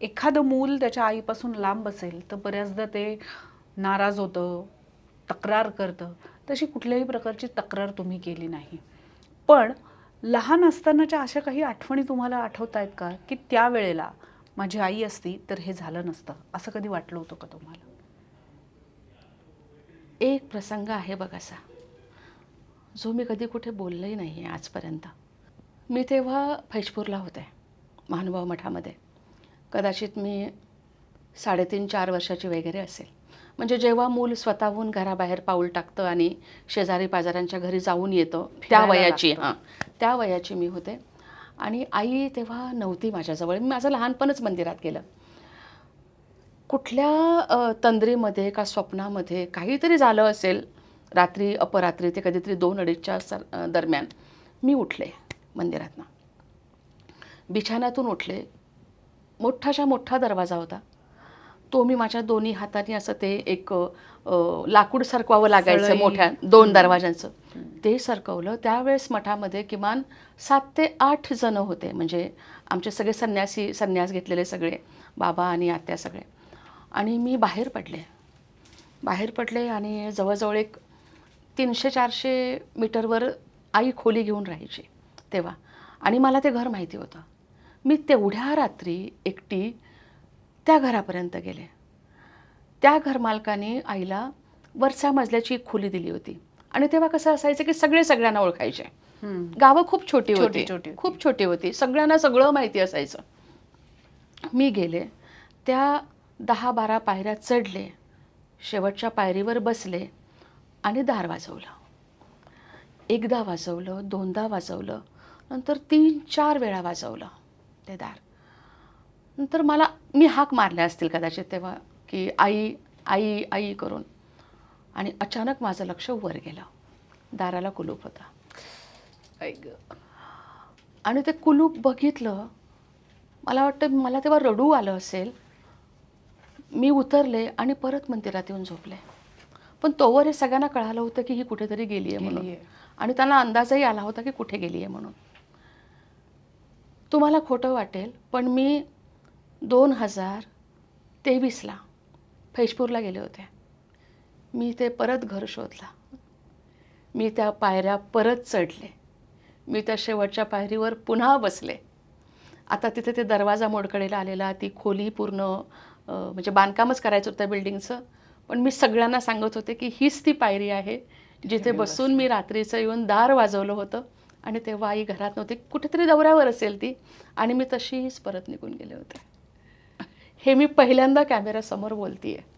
एखादं मूल त्याच्या आईपासून लांब असेल तर बऱ्याचदा ते नाराज होतं तक्रार करतं. तशी कुठल्याही प्रकारची तक्रार तुम्ही केली नाही. पण लहान असतानाच्या अशा काही आठवणी तुम्हाला आठवत आहेत का? की त्यावेळेला माझी आई असती तर हे झालं नसतं. असं कधी वाटलं होतं का तुम्हाला? एक प्रसंग आहे बघ असा जो मी कधी कुठे बोललंही नाही आहे आजपर्यंत. मी तेव्हा फैजपूरला होते महानुभाव मठामध्ये. कदाचित मी साडेतीन चार वर्षाची वगैरे असेल. म्हणजे जेव्हा मूल स्वतःहून घराबाहेर पाऊल टाकतं आणि शेजारी पाजाऱ्यांच्या घरी जाऊन येतं त्या वयाची. हां त्या वयाची मी होते. आणि आई तेव्हा नव्हती माझ्याजवळ. मी माझं लहानपणच मंदिरात गेलं. कुठल्या तंद्रीमध्ये का स्वप्नामध्ये काहीतरी झालं असेल रात्री अपरात्री ते कधीतरी दोन अडीचच्या सर दरम्यान मी उठले मंदिरातनं. बिछाण्यातून उठले. मोठाच्या मोठा दरवाजा होता. तो मी माझ्या दोन्ही हाताने असं ते एक लाकूड सरकवावं लागायचं. मोठ्या दोन दरवाजांचं ते सरकवलं. त्यावेळेस मठामध्ये किमान सात ते आठ जणं होते. म्हणजे आमचे सगळे संन्यासी संन्यास घेतलेले सगळे बाबा आणि आत्या सगळे. आणि मी बाहेर पडले. बाहेर पडले आणि जवळजवळ एक तीनशे चारशे मीटरवर आई खोली घेऊन राहायची तेव्हा. आणि मला ते घर माहिती होतं. मी तेवढ्या रात्री एकटी त्या घरापर्यंत गेले. त्या घरमालकाने आईला वरच्या मजल्याची खोली दिली होती. आणि तेव्हा कसं असायचं की सगळे सगळ्यांना ओळखायचे. गावं खूप छोटी छोटी- होती. छोटी होती. खूप छोटी होती. सगळ्यांना सगळं माहिती असायचं. मी गेले. त्या दहा बारा पायऱ्या चढले. शेवटच्या पायरीवर बसले आणि दार वाजवलं. एकदा वाजवलं दोनदा वाजवलं नंतर तीन चार वेळा वाजवलं. ते दार नंतर मला मी हाक मारल्या असतील कदाचित तेव्हा की आई आई आई करून. आणि अचानक माझं लक्ष वर गेलं. दाराला कुलूप होता. ग. आणि ते कुलूप बघितलं मला वाटतं मला तेव्हा रडू आलं असेल. मी उतरले आणि परत मंदिरात येऊन झोपले. पण तोवर हे सगळ्यांना कळालं होतं की ही कुठेतरी गेली आहे म्हणून. आणि त्यांना अंदाजही आला होता की कुठे गेली आहे म्हणून. तुम्हाला खोटं वाटेल पण मी दोन हजार तेवीसला फैजपूरला गेले होते. मी ते परत घर शोधलं. मी त्या पायऱ्या परत चढले. मी त्या शेवटच्या पायरीवर पुन्हा बसले. आता तिथे ते दरवाजा मोडकळीला आलेला ती खोली पूर्ण म्हणजे बांधकामच करायचं होतं बिल्डिंगचं. पण मी सगळ्यांना सांगत होते की हीच ती पायरी आहे जिथे बसून मी रात्रीचं येऊन दार वाजवलं होतं. आणि तेव्हा आई घरात नव्हती. कुठेतरी दौऱ्यावर असेल ती. आणि मी तशीच परत निघून गेले होते. हे मी पहिल्यांदा कॅमेऱ्यासमोर आहे